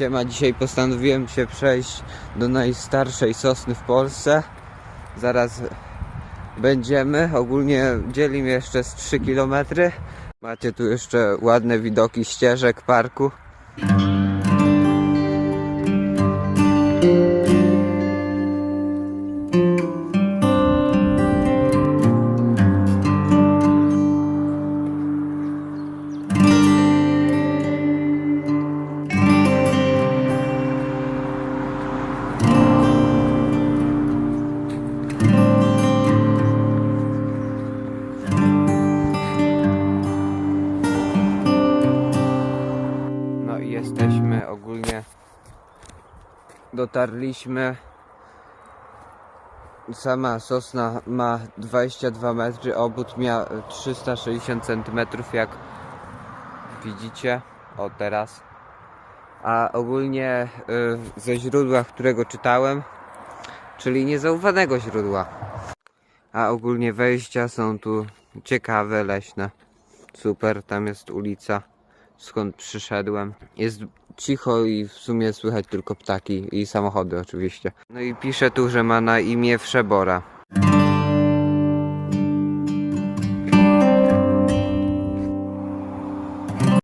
Siema, dzisiaj postanowiłem się przejść do najstarszej sosny w Polsce. Zaraz będziemy. Ogólnie dzieli mnie jeszcze z 3 km. Macie tu jeszcze ładne widoki ścieżek parku. Jesteśmy ogólnie. Dotarliśmy. Sama sosna ma 22 metry, obwód miał 360 cm, jak widzicie. O teraz. A ogólnie y, ze źródła, którego czytałem, czyli niezaufanego źródła. A ogólnie wejścia są tu ciekawe, leśne. Super, tam jest ulica skąd przyszedłem. Jest cicho i w sumie słychać tylko ptaki i samochody oczywiście. No i pisze tu, że ma na imię Wszebora.